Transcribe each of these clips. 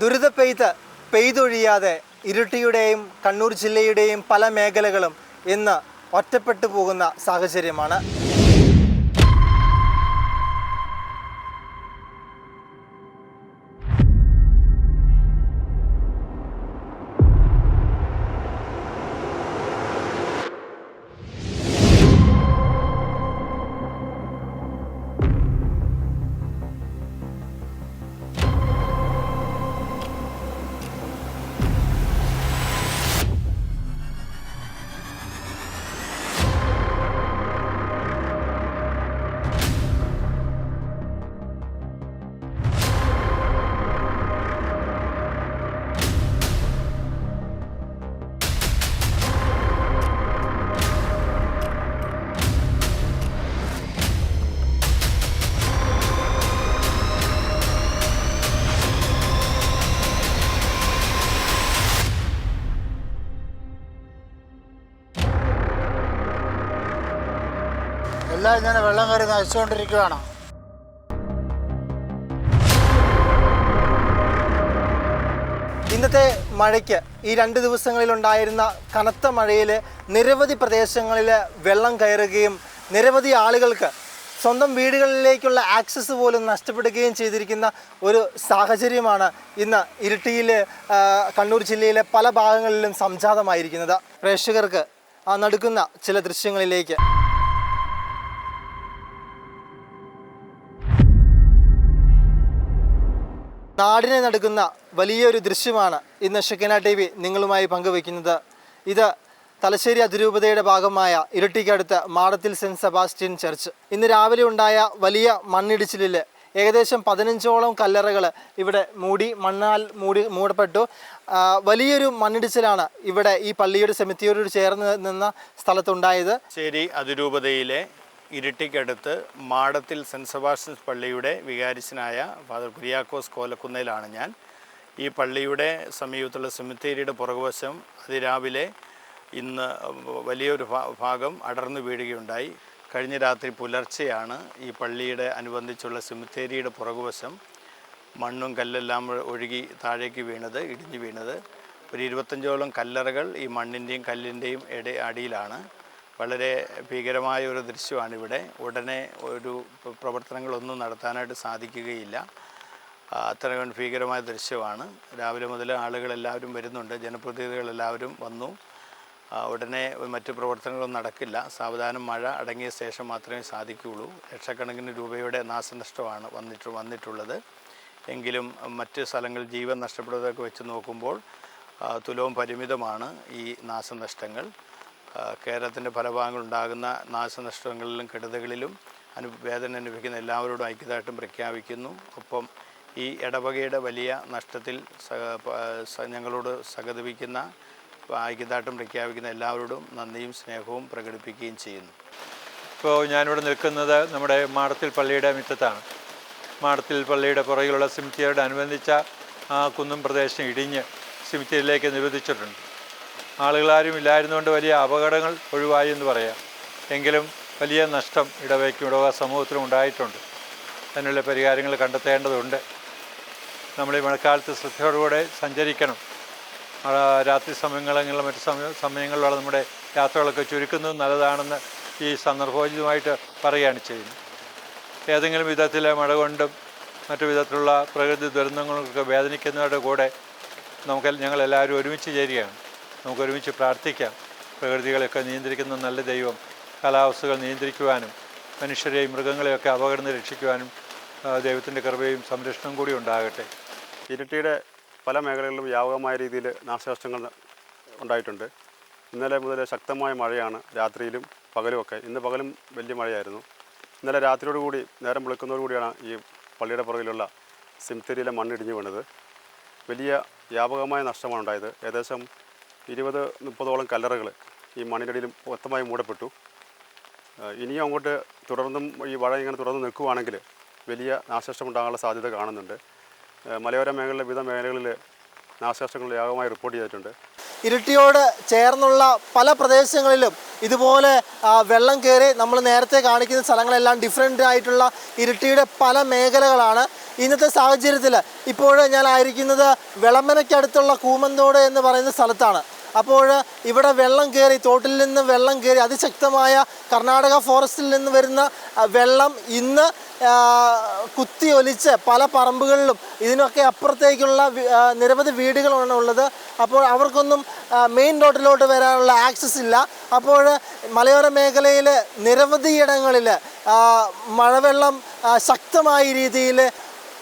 ദുരിത പെയ്ത്ത് പെയ്തൊഴിയാതെ ഇരുട്ടിയുടെയും കണ്ണൂർ ജില്ലയുടെയും പല മേഖലകളും ഇന്ന് ഒറ്റപ്പെട്ടു പോകുന്ന സാഹചര്യമാണ്. എല്ലാം ഇങ്ങനെ വെള്ളം കയറി നശിച്ചുകൊണ്ടിരിക്കുകയാണ് ഇന്നത്തെ മഴയ്ക്ക് ഈ രണ്ട് ദിവസങ്ങളിലുണ്ടായിരുന്ന കനത്ത മഴയിൽ നിരവധി പ്രദേശങ്ങളിൽ വെള്ളം കയറുകയും നിരവധി ആളുകൾക്ക് സ്വന്തം വീടുകളിലേക്കുള്ള ആക്സസ് പോലും നഷ്ടപ്പെടുകയും ചെയ്തിരിക്കുന്ന ഒരു സാഹചര്യമാണ് ഇന്ന് ഇരിട്ടിയിൽ ആ, കണ്ണൂർ ജില്ലയിലെ പല ഭാഗങ്ങളിലും സംജാതമായിരിക്കുന്നത്. പ്രേക്ഷകർക്ക് ആ നടുക്കുന്ന ചില ദൃശ്യങ്ങളിലേക്ക്. നാടിനെ നടക്കുന്ന വലിയൊരു ദൃശ്യമാണ് ഇന്ന് ഷെക്കന ടി വി നിങ്ങളുമായി പങ്കുവയ്ക്കുന്നത്. ഇത് തലശ്ശേരി അതിരൂപതയുടെ ഭാഗമായ ഇരട്ടിക്കടുത്ത് മാടത്തിൽ സെന്റ് സെബാസ്റ്റ്യൻ ചർച്ച്. ഇന്ന് രാവിലെ ഉണ്ടായ വലിയ മണ്ണിടിച്ചിലിൽ ഏകദേശം പതിനഞ്ചോളം കല്ലറകൾ ഇവിടെ മൂടി മണ്ണാൽ മൂടി മൂടപ്പെട്ടു. വലിയൊരു മണ്ണിടിച്ചിലാണ് ഇവിടെ ഈ പള്ളിയുടെ സെമിത്തിയോട് ചേർന്ന് നിന്ന സ്ഥലത്തുണ്ടായത്. ശരി അതിരൂപതയിലെ ഇരിട്ടിക്കടുത്ത് മാടത്തിൽ സെന്റ് സെബാസ്റ്റ്യൻസ് പള്ളിയുടെ വികാരിച്ചനായ ഫാദർ കുര്യാക്കോസ് കോലക്കുന്നയിലാണ് ഞാൻ. ഈ പള്ളിയുടെ സമീപത്തുള്ള സെമിത്തേരിയുടെ പുറകുവശം അതിരാവിലെ ഇന്ന് വലിയൊരു ഭാഗം അടർന്നു വീഴുകയുണ്ടായി. കഴിഞ്ഞ രാത്രി പുലർച്ചെയാണ് ഈ പള്ളിയുടെ അനുബന്ധിച്ചുള്ള സെമിത്തേരിയുടെ പുറകുവശം മണ്ണും കല്ലെല്ലാം ഒഴുകി താഴേക്ക് വീണത് ഇടിഞ്ഞു വീണത്. ഒരു ഇരുപത്തഞ്ചോളം കല്ലറകൾ ഈ മണ്ണിന്റെയും കല്ലിന്റെയും ഇട അടിയിലാണ്. വളരെ ഭീകരമായ ഒരു ദൃശ്യമാണിവിടെ. ഉടനെ ഒരു പ്ര- പ്രവർത്തനങ്ങളൊന്നും നടത്താനായിട്ട് സാധിക്കുകയില്ല. അത്ര ഭീകരമായ ദൃശ്യമാണ്. രാവിലെ മുതൽ ആളുകളെല്ലാവരും വരുന്നുണ്ട്. ജനപ്രതിനിധികളെല്ലാവരും വന്നു. ഉടനെ മറ്റ് പ്രവർത്തനങ്ങളൊന്നും നടക്കില്ല. സാവധാനം മഴ അടങ്ങിയ ശേഷം മാത്രമേ സാധിക്കുകയുള്ളൂ. ലക്ഷക്കണക്കിന് രൂപയുടെ നാശനഷ്ടമാണ് വന്നിട്ട് വന്നിട്ടുള്ളത്. എങ്കിലും മറ്റ് സ്ഥലങ്ങൾ ജീവൻ നഷ്ടപ്പെടുന്നതൊക്കെ വെച്ച് നോക്കുമ്പോൾ തുലവും പരിമിതമാണ് ഈ നാശനഷ്ടങ്ങൾ. കേരളത്തിന്റെ പല ഭാഗങ്ങളുണ്ടാകുന്ന നാശനഷ്ടങ്ങളിലും കെടുതകളിലും അനു വേദന അനുഭവിക്കുന്ന എല്ലാവരോടും ഐക്യദാർഢ്യം പ്രഖ്യാപിക്കുന്നു. ഒപ്പം ഈ ഇടവകയുടെ വലിയ നഷ്ടത്തിൽ ഞങ്ങളോട് സഹതപിക്കുന്ന ഐക്യദാർഢ്യം പ്രഖ്യാപിക്കുന്ന എല്ലാവരോടും നന്ദിയും സ്നേഹവും പ്രകടിപ്പിക്കുകയും ചെയ്യുന്നു. ഇപ്പോൾ ഞാനിവിടെ നിൽക്കുന്നത് നമ്മുടെ മാടത്തിൽ പള്ളിയുടെ മുറ്റത്താണ്. മാടത്തിൽ പള്ളിയുടെ പുറകിലുള്ള സിമിത്തിയോട് അനുബന്ധിച്ച ആ കുന്നും പ്രദേശം ഇടിഞ്ഞ് സിമിത്തിയിലേക്ക് നിരോധിച്ചിട്ടുണ്ട്. ആളുകളാരും ഇല്ലായിരുന്നുകൊണ്ട് വലിയ അപകടങ്ങൾ ഒഴിവായി എന്ന് പറയാം. എങ്കിലും വലിയ നഷ്ടം ഇടവയ്ക്കും ഇടവക സമൂഹത്തിനും ഉണ്ടായിട്ടുണ്ട്. അതിനുള്ള പരിഹാരങ്ങൾ കണ്ടെത്തേണ്ടതുണ്ട്. നമ്മൾ ഈ മഴക്കാലത്ത് ശ്രദ്ധയോടുകൂടെ സഞ്ചരിക്കണം. രാത്രി സമയങ്ങളെങ്കിലും മറ്റ് സമയ സമയങ്ങളിലുള്ള നമ്മുടെ യാത്രകളൊക്കെ ചുരുക്കുന്നത് നല്ലതാണെന്ന് ഈ സന്ദർഭോചിതമായിട്ട് പറയുകയാണ് ചെയ്യുന്നത്. ഏതെങ്കിലും വിധത്തിലെ മഴ കൊണ്ടും മറ്റു വിധത്തിലുള്ള പ്രകൃതി ദുരന്തങ്ങളൊക്കെ വേദനിക്കുന്നവരുടെ കൂടെ നമുക്ക് ഞങ്ങളെല്ലാവരും ഒരുമിച്ച് ചേരുകയാണ്. നമുക്ക് ഒരുമിച്ച് പ്രാർത്ഥിക്കാം. പ്രകൃതികളെയൊക്കെ നിയന്ത്രിക്കുന്ന നല്ല ദൈവം കാലാവസ്ഥകൾ നിയന്ത്രിക്കുവാനും മനുഷ്യരെയും മൃഗങ്ങളെയൊക്കെ അപകടം രക്ഷിക്കുവാനും ദൈവത്തിന്റെ കൃപയും സംരക്ഷണവും കൂടി ഉണ്ടാകട്ടെ. ഇരട്ടിയുടെ പല മേഖലകളിലും വ്യാപകമായ രീതിയിൽ നാശനഷ്ടങ്ങൾ ഉണ്ടായിട്ടുണ്ട്. ഇന്നലെ മുതൽ ശക്തമായ മഴയാണ് രാത്രിയിലും പകലുമൊക്കെ ഇന്ന് പകലും വലിയ മഴയായിരുന്നു. ഇന്നലെ രാത്രിയോട് കൂടി നേരം വെളുക്കുന്നതോടുകൂടിയാണ് ഈ പള്ളിയുടെ പുറകിലുള്ള സിംതരിയിലെ മണ്ണിടിഞ്ഞു വീണത്. വലിയ വ്യാപകമായ നഷ്ടമാണ് ഉണ്ടായത്. ഏകദേശം ഇരുപത് മുപ്പതോളം കല്ലറകൾ ഈ മണ്ണിനടിയിലും മൊത്തമായി മൂടപ്പെട്ടു. ഇനിയും അങ്ങോട്ട് തുടർന്നും ഈ മഴ ഇങ്ങനെ തുടർന്ന് നിൽക്കുവാണെങ്കിൽ വലിയ നാശനഷ്ടം ഉണ്ടാകാനുള്ള സാധ്യത കാണുന്നുണ്ട്. മലയോര മേഖലയിലെ വിവിധ മേഖലകളിൽ നാശനഷ്ടങ്ങൾ വ്യാപകമായി റിപ്പോർട്ട് ചെയ്തിട്ടുണ്ട്. ഇരിട്ടിയോട് ചേർന്നുള്ള പല പ്രദേശങ്ങളിലും ഇതുപോലെ വെള്ളം കയറി നമ്മൾ നേരത്തെ കാണിക്കുന്ന സ്ഥലങ്ങളെല്ലാം ഡിഫറെന്റ് ആയിട്ടുള്ള ഇരിട്ടിയുടെ പല മേഖലകളാണ്. ഇന്നത്തെ സാഹചര്യത്തിൽ ഇപ്പോൾ ഞാൻ ആയിരിക്കുന്നത് വിളമ്പനയ്ക്കടുത്തുള്ള കൂമന്തോട് എന്ന് പറയുന്ന സ്ഥലത്താണ്. അപ്പോൾ ഇവിടെ വെള്ളം കയറി തോട്ടിൽ നിന്ന് വെള്ളം കയറി അതിശക്തമായ കർണാടക ഫോറസ്റ്റിൽ നിന്ന് വരുന്ന വെള്ളം ഇന്ന് കുത്തി ഒലിച്ച് പല പറമ്പുകളിലും ഇതിനൊക്കെ അപ്പുറത്തേക്കുള്ള നിരവധി വീടുകളാണ് ഉള്ളത്. അപ്പോൾ അവർക്കൊന്നും മെയിൻ റോഡിലോട്ട് വരാനുള്ള ആക്സസ് ഇല്ല. അപ്പോൾ മലയോര മേഖലയിൽ നിരവധി ഇടങ്ങളിൽ മഴവെള്ളം ശക്തമായ രീതിയിൽ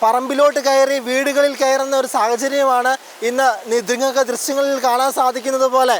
പറമ്പിലോട്ട് കയറി വീടുകളിൽ കയറുന്ന ഒരു സാഹചര്യമാണ് ഇന്ന് നിങ്ങൾക്ക് ദൃശ്യങ്ങളിൽ കാണാൻ സാധിക്കുന്നത് പോലെ.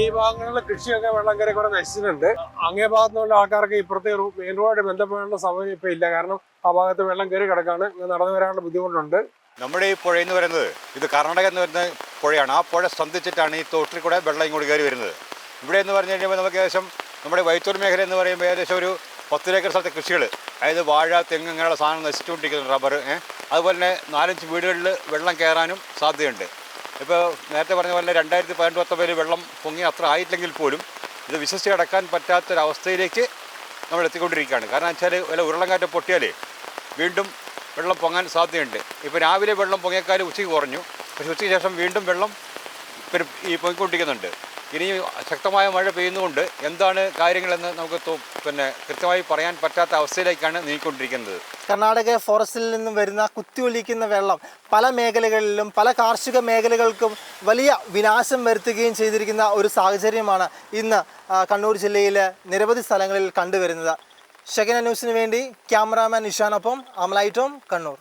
ഈ ഭാഗങ്ങളിലെ കൃഷിയൊക്കെ വെള്ളം കയറി കുറെ നശിച്ചിട്ടുണ്ട്. അങ്ങേ ഭാഗത്തുള്ള ആൾക്കാർക്ക് ഇപ്പുറത്തെ മെയിൻ റോഡ് ബന്ധപ്പെടേണ്ട സൗകര്യം ഇപ്പൊ ഇല്ല. കാരണം ആ ഭാഗത്ത് വെള്ളം കയറി കിടക്കാണ്. നടന്നു വരാനുള്ള ബുദ്ധിമുട്ടുണ്ട്. നമ്മുടെ ഈ പുഴ എന്ന് പറയുന്നത് ഇത് കർണാടക എന്ന് പറയുന്ന പുഴയാണ്. ആ പുഴ സന്ധിച്ചിട്ടാണ് ഈ തോട്ടിൽ കൂടെ വെള്ളം ഇങ്ങോട്ട് കയറി വരുന്നത്. ഇവിടെ എന്ന് പറഞ്ഞു കഴിയുമ്പോൾ നമുക്ക് ഏകദേശം നമ്മുടെ വൈത്തൂർ മേഖല എന്ന് പറയുമ്പോൾ ഏകദേശം ഒരു പത്തിലേക്കർ സ്ഥലത്തെ കൃഷികൾ അതായത് വാഴ തെങ്ങ് ഇങ്ങനെയുള്ള സാധനം നശിച്ചുകൊണ്ടിരിക്കുന്നു റബ്ബർ അതുപോലെ തന്നെ നാലഞ്ച് വീടുകളിൽ വെള്ളം കയറാനും സാധ്യതയുണ്ട്. ഇപ്പോൾ നേരത്തെ പറഞ്ഞ പോലെ രണ്ടായിരത്തി പതിനെട്ട് പത്തൊമ്പതിൽ വെള്ളം പൊങ്ങി അത്ര ആയില്ലെങ്കിൽ പോലും ഇത് വിശ്വസിച്ച് കിടക്കാൻ പറ്റാത്തൊരവസ്ഥയിലേക്ക് നമ്മൾ എത്തിക്കൊണ്ടിരിക്കുകയാണ്. കാരണം വെച്ചാൽ വല്ല ഉരുളങ്കാറ്റ് പൊട്ടിയാൽ വീണ്ടും വെള്ളം പൊങ്ങാൻ സാധ്യതയുണ്ട്. ഇപ്പോൾ രാവിലെ വെള്ളം പൊങ്ങിയേക്കാൾ ഉച്ചയ്ക്ക് കുറഞ്ഞു. പക്ഷേ ഉച്ചയ്ക്ക് ശേഷം വീണ്ടും വെള്ളം ഇപ്പം ഈ പൊങ്ങിക്കൊണ്ടിരിക്കുന്നുണ്ട്. ഇനി ശക്തമായ മഴ പെയ്യുന്നതുകൊണ്ട് എന്താണ് കാര്യങ്ങളെന്ന് നമുക്ക് പിന്നെ കൃത്യമായി പറയാൻ പറ്റാത്ത അവസ്ഥയിലേക്കാണ് നീങ്ങിക്കൊണ്ടിരിക്കുന്നത്. കർണാടക ഫോറസ്റ്റിൽ നിന്നും വരുന്ന കുത്തിയൊലിക്കുന്ന വെള്ളം പല മേഖലകളിലും പല കാർഷിക മേഖലകൾക്കും വലിയ വിനാശം വരുത്തുകയും ചെയ്തിരിക്കുന്ന ഒരു സാഹചര്യമാണ് ഇന്ന് കണ്ണൂർ ജില്ലയിലെ നിരവധി സ്ഥലങ്ങളിൽ കണ്ടുവരുന്നത്. ഷെഗന ന്യൂസിന് വേണ്ടി ക്യാമറാമാൻ നിഷാനൊപ്പം അമലായിട്ടും കണ്ണൂർ